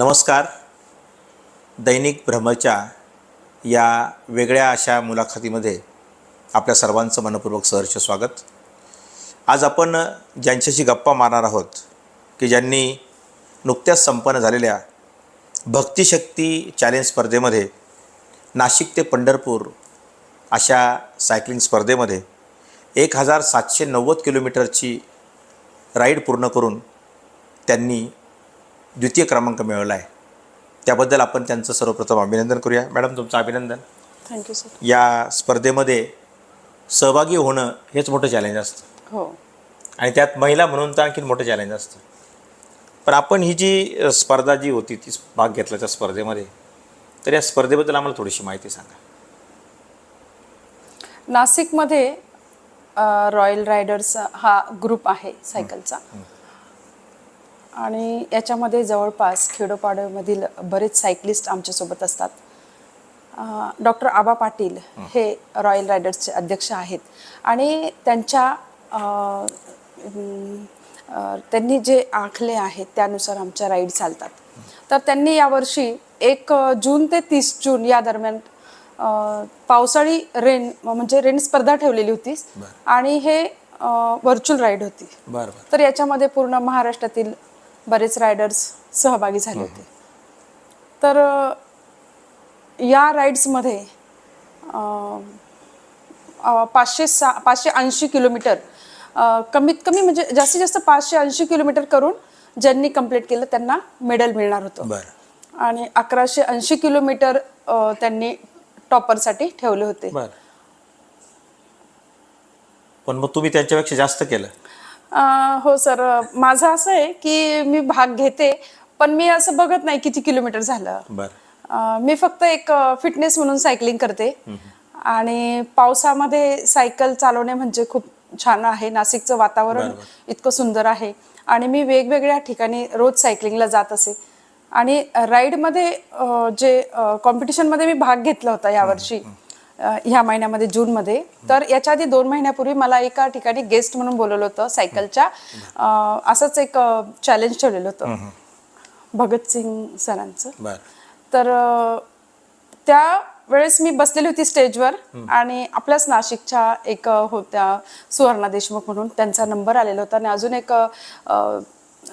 नमस्कार. दैनिक भ्रमच्या या वेगळ्या अशा मुलाखतीमध्ये आपल्या सर्वांचं मनपूर्वक सहर्ष स्वागत. आज आपण ज्यांच्याशी गप्पा मारणार आहोत की ज्यांनी नुकत्याच संपन्न झालेल्या भक्तिशक्ती चॅलेंज स्पर्धेमध्ये नाशिक ते पंढरपूर अशा सायकलिंग स्पर्धेमध्ये एक हजार सातशे नव्वद किलोमीटरची राईड पूर्ण करून त्यांनी द्वितीय क्रमांक मिळवला आहे. त्याबद्दल आपण त्यांचं सर्वप्रथम अभिनंदन करूया. मॅडम तुमचं अभिनंदन. थँक्यू सर या स्पर्धेमध्ये सहभागी होणं हेच मोठं चॅलेंज असतं. हो. आणि त्यात महिला म्हणून तर आणखीन मोठं चॅलेंज असतं. पण आपण ही जी स्पर्धा जी होती ती भाग घेतला त्या स्पर्धेमध्ये तर या स्पर्धेबद्दल आम्हाला थोडीशी माहिती सांगा. नाशिकमध्ये रॉयल रायडर्स हा ग्रुप आहे सायकलचा आणि याच्यामध्ये जवळपास खेडोपाड्यामधील बरेच सायकलिस्ट आमच्यासोबत असतात. डॉक्टर आबा पाटील हे. रॉयल रायडर्सचे अध्यक्ष आहेत. आणि त्यांच्या त्यांनी जे आखले आहेत त्यानुसार आमच्या राईड चालतात. तर त्यांनी यावर्षी एक जून ते तीस जून या दरम्यान पावसाळी रेन म्हणजे रेन स्पर्धा ठेवलेली होती आणि हे व्हर्च्युअल राईड होती. तर याच्यामध्ये पूर्ण महाराष्ट्रातील बरेच रायडर्स सहभागी झाले होते. तर या राईड्समध्ये पाचशे सा पाचशे ऐंशी किलोमीटर कमीत कमी म्हणजे जास्तीत जास्त पाचशे ऐंशी किलोमीटर करून ज्यांनी कंप्लीट केलं त्यांना मेडल मिळणार होतं. आणि अकराशे ऐंशी किलोमीटर त्यांनी टॉपरसाठी ठेवले होते. पण मग तुम्ही त्यांच्यापेक्षा जास्त केलं? हो सर. माझं असं आहे की मी भाग घेते पण मी असं बघत नाही किती किलोमीटर झालं. अ, मी फक्त एक फिटनेस म्हणून सायकलिंग करते. आणि पावसामध्ये सायकल चालवणे म्हणजे खूप छान आहे. नाशिकचं वातावरण इतकं सुंदर आहे. आणि मी वेगवेगळ्या ठिकाणी रोज सायकलिंगला जात असे. आणि राईडमध्ये अ, जे कॉम्पिटिशनमध्ये मी भाग घेतला होता यावर्षी. ह्या महिन्यामध्ये जूनमध्ये. तर याच्या आधी दोन महिन्यापूर्वी मला एका ठिकाणी गेस्ट म्हणून बोलवलं होतं सायकलच्या. असंच एक चॅलेंज ठेवलेलं होतं. भगतसिंग सरांचं. तर त्या वेळेस मी बसलेली होती स्टेजवर आणि आपल्याच नाशिकच्या एक होत्या सुवर्णा देशमुख म्हणून त्यांचा नंबर आलेला होता आणि अजून एक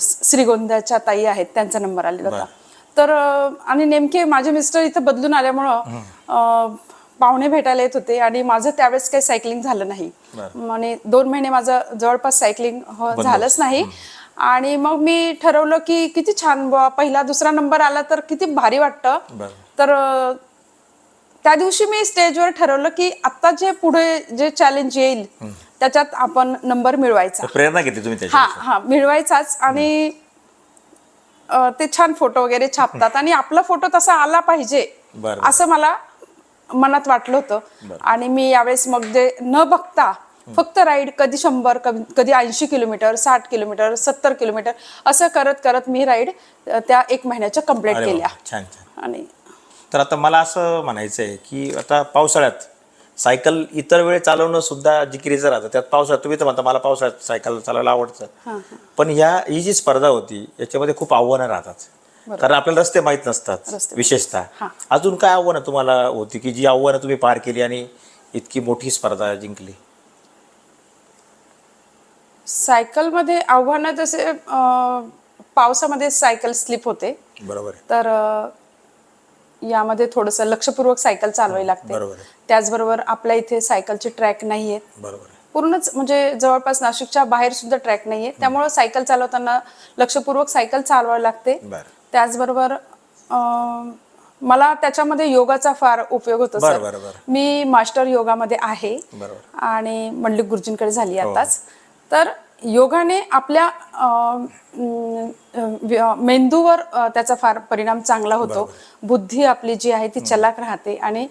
श्रीगोंद्याच्या ताई आहेत त्यांचा नंबर आलेला होता. तर आणि नेमके माझे मिस्टर इथं बदलून आल्यामुळं पाहुणे भेटायला येत होते आणि माझं त्यावेळेस काही सायकलिंग झालं नाही. आणि दोन महिने माझं जवळपास सायकलिंग झालंच नाही. आणि मग मी ठरवलं की किती छान पहिला दुसरा नंबर आला तर किती भारी वाटतं. तर त्या दिवशी मी स्टेजवर ठरवलं की आता जे पुढे जे चॅलेंज येईल त्याच्यात आपण नंबर मिळवायचा. प्रेरणा घेतली तुम्ही हा हा मिळवायचाच आणि ते छान फोटो वगैरे छापतात आणि आपला फोटो तसा आला पाहिजे. असं मला मनात वाटलं होतं. आणि मी यावेळेस मग जे न बघता फक्त राईड कधी शंभर कधी ऐंशी किलोमीटर साठ किलोमीटर सत्तर किलोमीटर असं करत करत मी राईड त्या एक महिन्याच्या कंप्लीट केल्या. छान छान. आणि तर आता मला असं म्हणायचं आहे की आता पावसाळ्यात सायकल इतर वेळी चालवणं सुद्धा जिकिरीचं राहतं. त्यात पावसाळ्यात तुम्ही तर म्हणता मला पावसाळ्यात सायकल चालवायला आवडतं. पण ह्या ही जी स्पर्धा होती याच्यामध्ये खूप आव्हानं राहतात. कारण आपल्याला रस्ते माहीत नसतात विशेषतः. अजून काय आव्हानं तुम्हाला होती की जी आव्हानं तुम्ही पार केली आणि इतकी मोठी स्पर्धा जिंकली? सायकलमध्ये आव्हानं जसे पावसामध्ये सायकल स्लिप होते. बरोबर तर यामध्ये थोडंसं लक्षपूर्वक सायकल चालवावी लागते. त्याचबरोबर आपल्या इथे सायकलचे ट्रॅक नाही आहेत बरोबर आहे. पूर्णच म्हणजे जवळपास नाशिकच्या बाहेर सुद्धा ट्रॅक नाही आहे त्यामुळं सायकल चालवताना लक्षपूर्वक सायकल चालवावी लागते. बरं. त्याचबरोबर मला त्याच्यामध्ये योगाचा फार उपयोग होतो सर. मी मास्टर योगामध्ये आहे आणि मंडलिक गुरुजींकडे झाली आताच. तर योगाने आपल्या मेंदूवर त्याचा फार परिणाम चांगला होतो. बुद्धी आपली जी आहे ती चलाक राहते आणि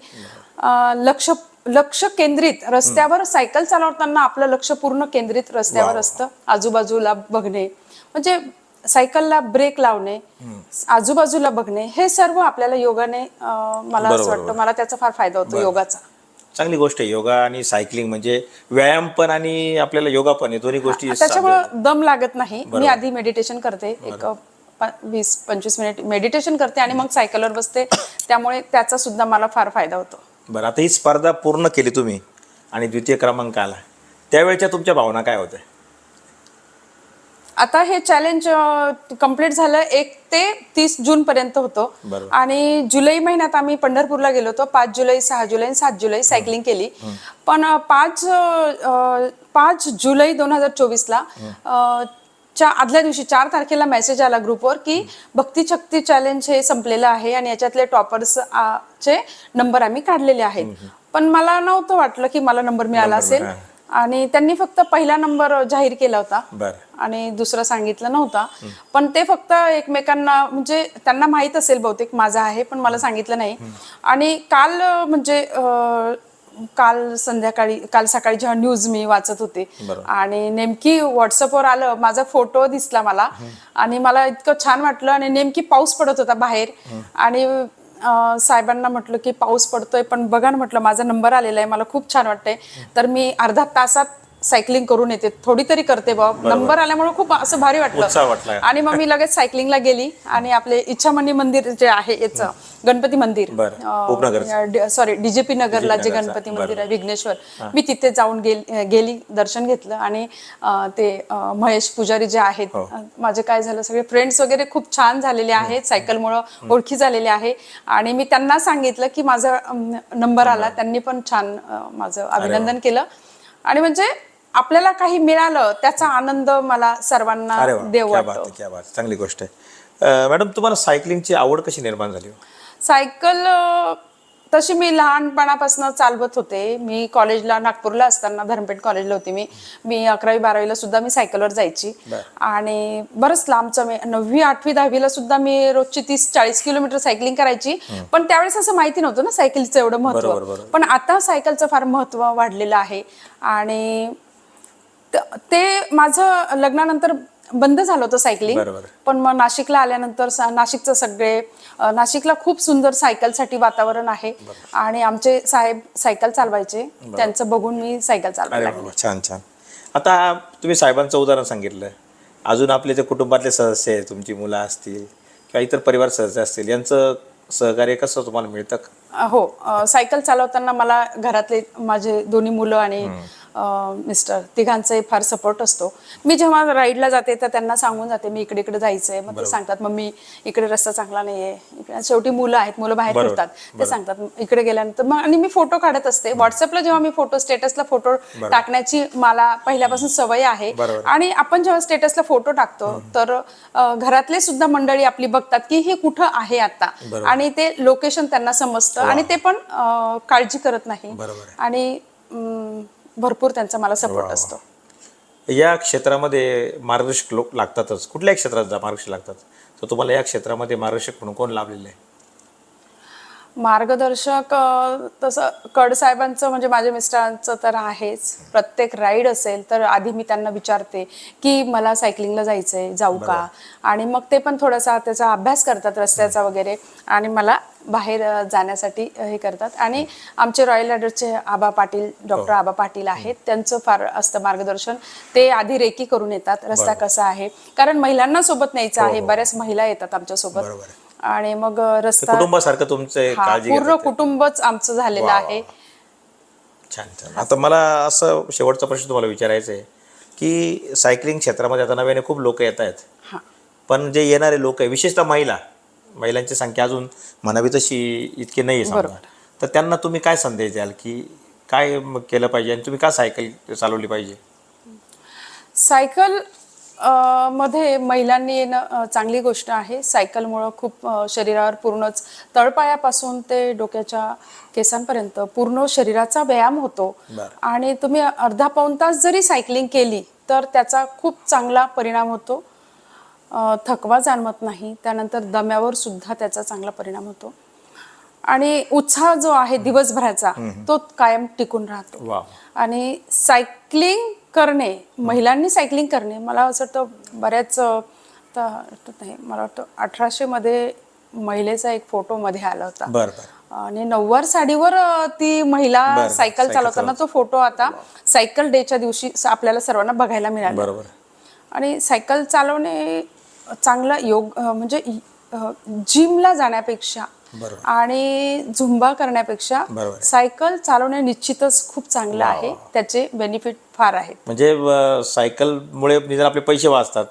लक्ष लक्ष केंद्रित रस्त्यावर सायकल चालवताना आपलं लक्ष पूर्ण केंद्रित रस्त्यावर असतं आजूबाजूला बघणे. म्हणजे सायकलला ब्रेक लावणे आजूबाजूला बघणे हे सर्व आपल्याला योगाने अ, मला असं वाटतं. मला त्याचा फार फायदा होतो योगाचा. चांगली गोष्ट आहे. योगा आणि सायकलिंग म्हणजे व्यायाम पण आणि आपल्याला योगा पण दोन्ही गोष्टी त्याच्यामुळं दम लागत नाही. मी आधी मेडिटेशन करते. एक प- वीस पंचवीस मिनिट मेडिटेशन करते आणि मग सायकलवर बसते. त्यामुळे त्याचा सुद्धा मला फार फायदा होतो. बरं आता ही स्पर्धा पूर्ण केली तुम्ही आणि द्वितीय क्रमांक आला. त्यावेळच्या तुमच्या भावना काय होत्या? आता हे चॅलेंज कंप्लीट झालं एक ते तीस जून पर्यंत होतं. आणि जुलै महिन्यात आम्ही पंढरपूरला गेलो होतो. पाच जुलै सहा जुलै आणि सात जुलै सायकलिंग केली. पण पाच पाच जुलै दोन हजार चोवीसला च्या आदल्या दिवशी चार तारखेला मेसेज आला ग्रुपवर की भक्ती शक्ती चॅलेंज हे संपलेलं आहे आणि याच्यातले टॉपर्स चे नंबर आम्ही काढलेले आहेत. पण मला नव्हतं वाटलं की मला नंबर मिळाला असेल. आणि त्यांनी फक्त पहिला नंबर जाहीर केला होता. आणि दुसरं सांगितलं नव्हता. पण ते फक्त एकमेकांना म्हणजे त्यांना माहीत असेल बहुतेक माझा आहे पण मला सांगितलं नाही. आणि काल म्हणजे काल संध्याकाळी काल सकाळी जेव्हा न्यूज मी वाचत होते. आणि नेमकी व्हॉट्सअपवर आलं माझा फोटो दिसला मला. आणि मला इतकं छान वाटलं आणि नेमकी पाऊस पडत होता बाहेर. आणि साहेबांना म्हटलं की पाऊस पडतोय पण बघा ना म्हटलं माझा नंबर आलेला आहे मला खूप छान वाटतंय. तर मी अर्धा तासात सायकलिंग करून येते. थोडी तरी करते बा नंबर आल्यामुळे खूप असं भारी वाटलं. आणि मग मी लगेच सायकलिंगला गेली आणि आपले इच्छामणी मंदिर जे आहे याचं गणपती मंदिर. सॉरी डीजेपी नगरला जे. गणपती मंदिर आहे विघ्नेश्वर. मी तिथे जाऊन गेल- दर्शन घेतलं आणि ते महेश पुजारी जे आहेत हो. माझे काय झालं सगळे फ्रेंड्स वगैरे खूप छान झालेले आहेत सायकलमुळं ओळखी झालेले आहे. आणि मी त्यांना सांगितलं की माझा नंबर आला. त्यांनी पण छान माझं अभिनंदन केलं. आणि म्हणजे आपल्याला काही मिळालं त्याचा आनंद मला सर्वांना अरे वा देऊ क्या बात वाटतो. आहे क्या बात. आहे. चांगली गोष्ट आहे. अं, मॅडम तुम्हाला सायकलिंगची आवड कशी निर्माण झाली हो? सायकल अ, तशी मी लहानपणापासून चालवत होते. मी कॉलेजला नागपूरला असताना धर्मपेठ कॉलेजला होती मी. मी अकरावी बारावीला सुद्धा मी सायकलवर जायची. आणि बरंच लांबचं मी नववी आठवी दहावीला सुद्धा मी रोजची तीस चाळीस किलोमीटर सायकलिंग करायची. पण त्यावेळेस असं माहिती नव्हतं ना सायकलचं एवढं बरोबर, महत्त्व बरोबर. पण आता सायकलचं फार महत्त्व वाढलेलं आहे. आणि त- माझं लग्नानंतर बंद झालं होतं सायकलिंग. पण मग नाशिकला आल्यानंतर नाशिकचं सगळे नाशिकला खूप सुंदर सायकलसाठी वातावरण आहे. आणि आमचे साहेब सायकल चालवायचे. त्यांचं बघून मी सायकल चालवायला छान छान. आता तुम्ही साहेबांचं उदाहरण सांगितलं. अजून आपले जे कुटुंबातले सदस्य आहेत तुमची मुलं असतील किंवा इतर परिवार सदस्य असतील यांचं सहकार्य कसं तुम्हाला मिळतं? हो सायकल चालवताना मला घरातले माझे दोन्ही मुलं आणि मिस्टर तिघांचाही फार सपोर्ट असतो. मी जेव्हा राईडला जाते तर त्यांना सांगून जाते मी इकडे इकडे जायचंय. मग ते सांगतात मम्मी इकडे रस्ता चांगला नाहीये. शेवटी मुलं आहेत मुलं बाहेर फिरतात. ते सांगतात इकडे गेल्यानंतर मग आणि मी फोटो काढत असते. व्हॉट्सअपला जेव्हा मी फोटो स्टेटसला फोटो टाकण्याची मला पहिल्यापासून सवय आहे. आणि आपण जेव्हा स्टेटसला फोटो टाकतो तर घरातले सुद्धा मंडळी आपली बघतात की हे कुठं आहे आता. आणि ते लोकेशन त्यांना समजतं आणि ते पण काळजी करत नाही. आणि भरपूर त्यांचा मला सपोर्ट असतो. या क्षेत्रामध्ये मार्गदर्शक लोक लागतातच. कुठल्याही क्षेत्रात जा मार्गदर्शक लागतात? तर तुम्हाला या क्षेत्रामध्ये मार्गदर्शक म्हणून कोण लाभलेले आहे? मार्गदर्शक अ, तसं कड साहेबांचं म्हणजे माझ्या मिस्टरांचं तर आहेच. प्रत्येक राईड असेल तर आधी मी त्यांना विचारते की मला सायकलिंगला जायचंय जाऊ का? आणि मग ते पण थोडासा त्याचा अभ्यास करतात रस्त्याचा वगैरे आणि मला बाहेर अ, जाण्यासाठी अ, हे करतात. आणि आमचे रॉयल रायडरचे आबा पाटील डॉक्टर आबा पाटील आहेत. त्यांचं फार असतं मार्गदर्शन. ते आधी रेकी करून येतात. रस्ता कसा आहे? कारण महिलांना सोबत न्यायचं आहे. बऱ्याच महिला येतात आमच्यासोबत. बरोबर. आहे. आणि मग रस्ता कुटुंबासारखं तुमचे हा काळजी पूर्ण घेतात ते. कुटुंबच आमचं झालेलं वा, वा, आहे. छान छान. आता मला असं शेवटचा प्रश्न तुम्हाला विचारायचा आहे की सायकलिंग क्षेत्रामध्ये आता नव्याने खूप लोक येत आहेत. हा. पण जे येणारे लोक आहे विशेषतः महिला महिलांची संख्या अजून म्हणावी तशी इतकी नाही आहे समजा तर त्यांना तुम्ही काय संदेश द्याल की काय मग केलं पाहिजे आणि तुम्ही का सायकल चालवली पाहिजे? सायकल मध्ये महिलांनी येणं चांगली गोष्ट आहे. सायकलमुळं खूप शरीरावर पूर्णच तळपायापासून ते डोक्याच्या केसांपर्यंत पूर्ण शरीराचा व्यायाम होतो. आणि तुम्ही अर्धा पाऊण तास जरी सायकलिंग केली तर त्याचा खूप चांगला परिणाम होतो. थकवा जाणवत नाही. त्यानंतर दम्यावर सुद्धा त्याचा चांगला परिणाम होतो. आणि उत्साह जो आहे दिवसभराचा तो कायम टिकून राहतो. आणि सायकलिंग करणे महिलांनी सायकलिंग करणे मला असं वाटतं बऱ्याच अ, त- आठवत नाही मला वाटतं अठराशे मध्ये महिलेचा एक फोटो मध्ये आला होता. आणि नऊवार साडीवर ती महिला सायकल चालवताना तो फोटो आता सायकल डेच्या दिवशी आपल्याला सर्वांना बघायला मिळाला. बरोबर आणि सायकल चालवणे चांगला योग म्हणजे जिमला जाण्यापेक्षा. आणि झुंबा करण्यापेक्षा. सायकल चालवणे निश्चितच खूप चांगलं आहे. त्याचे बेनिफिट फार आहेत. म्हणजे सायकलमुळे निदान आपले पैसे वाचतात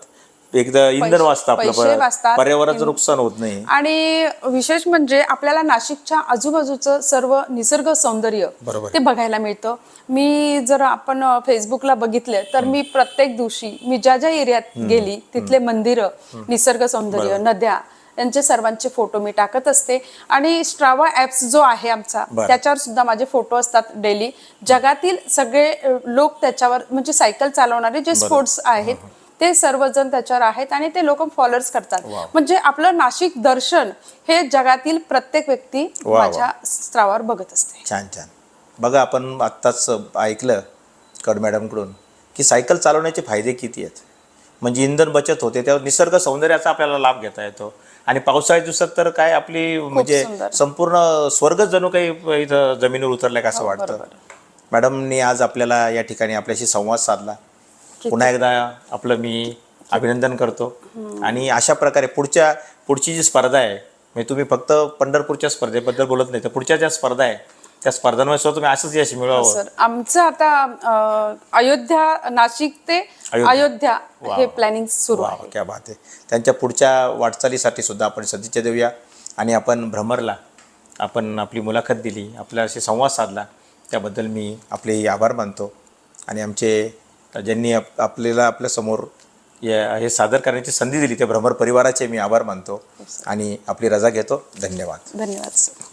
एकदा इंधन वाचतं आपलं. पर्यावरणाचं नुकसान होत नाही. आणि विशेष म्हणजे आपल्याला नाशिकच्या आजूबाजूचं सर्व निसर्ग सौंदर्य. ते बघायला मिळतं. मी जर आपण फेसबुकला बघितले तर मी प्रत्येक दिवशी मी ज्या ज्या एरियात गेली तिथले मंदिरं निसर्ग सौंदर्य नद्या यांचे सर्वांचे फोटो मी टाकत असते. आणि स्ट्रावा ऍप्स जो आहे आमचा. त्याच्यावर सुद्धा माझे फोटो असतात डेली जगातील सगळे लोक त्याच्यावर म्हणजे सायकल चालवणारे जे स्पोर्ट्स आहेत ते सर्वजण त्याच्यावर आहेत आणि ते लोक फॉलोअर्स करतात. म्हणजे आपलं नाशिक दर्शन हे जगातील प्रत्येक व्यक्ती. माझ्या स्त्रावर बघत असते. छान छान. बघा आपण आत्ताच ऐकलं कड मॅडमकडून की सायकल चालवण्याचे फायदे किती आहेत? म्हणजे इंधन बचत होते त्यावर निसर्ग सौंदर्याचा आपल्याला लाभ घेता येतो. आणि पावसाळ्या दिवसात तर काय आपली म्हणजे. संपूर्ण स्वर्गच जणू काही इथं जमिनीवर उतरलाय का असं वाटतं? हो, बरोबर. मॅडमनी आज आपल्याला या ठिकाणी आपल्याशी संवाद साधला. पुन्हा एकदा आपलं मी अभिनंदन करतो. आणि अशा प्रकारे पुढच्या पुढची जी स्पर्धा आहे म्हणजे तुम्ही फक्त पंढरपूरच्या स्पर्धेबद्दल बोलत नाही तर पुढच्या ज्या स्पर्धा आहे त्या स्पर्धांमध्ये सुद्धा तुम्ही असंच यश मिळवावं. सर आमचं आता अ, अयोध्या नाशिक ते अयोध्या. हे. प्लॅनिंग सुरू वा आहे. क्या बात आहे. त्यांच्या पुढच्या वाटचालीसाठी सुद्धा आपण सदिच्छा देऊया. आणि आपण भ्रमरला आपण आपली मुलाखत दिली आपल्याशी संवाद साधला त्याबद्दल मी आपले आभार मानतो. आणि आमचे ज्यांनी आप आपल्याला आपल्यासमोर या हे सादर करण्याची संधी दिली त्या भ्रमर परिवाराचे मी आभार मानतो. आणि आपली रजा घेतो. धन्यवाद. धन्यवाद सर